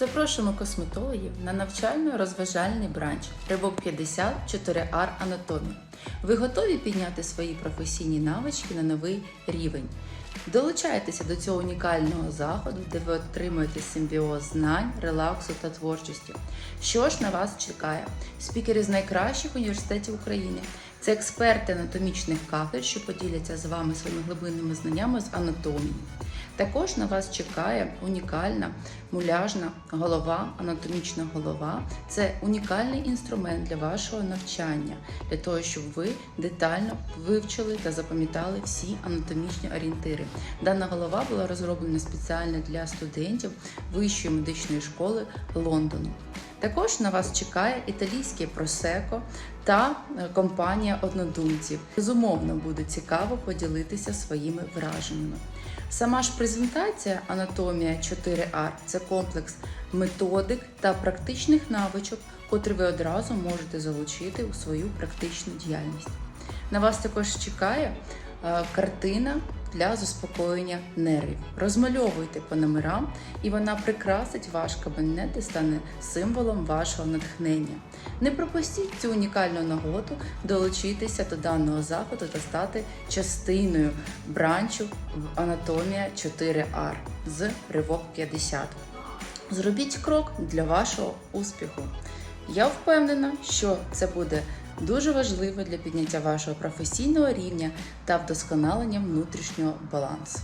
Запрошуємо косметологів на навчально-розважальний бранч Рибок 50 4R Анатомія. Ви готові підняти свої професійні навички на новий рівень? Долучайтеся до цього унікального заходу, де ви отримуєте симбіоз знань, релаксу та творчості. Що ж на вас чекає? Спікери з найкращих університетів України. Це експерти анатомічних кафедр, що поділяться з вами своїми глибинними знаннями з анатомії. Також на вас чекає унікальна муляжна голова, анатомічна голова. Це унікальний інструмент для вашого навчання, для того, щоб ви детально вивчили та запам'ятали всі анатомічні орієнтири. Дана голова була розроблена спеціально для студентів Вищої медичної школи Лондону. Також на вас чекає італійське просеко та е, компанія однодумців. Безумовно, буде цікаво поділитися своїми враженнями. Сама ж презентація Анатомія 4R це комплекс методик та практичних навичок, котрі ви одразу можете залучити у свою практичну діяльність. На вас також чекає е, картина для заспокоєння нервів. Розмальовуйте по номерам, і вона прикрасить ваш кабінет і стане символом вашого натхнення. Не пропустіть цю унікальну нагоду долучитися до даного заходу та стати частиною бранчу Анатомія 4R з Ривок 50. Зробіть крок для вашого успіху. Я впевнена, що це буде дуже важливо для підняття вашого професійного рівня та вдосконалення внутрішнього балансу.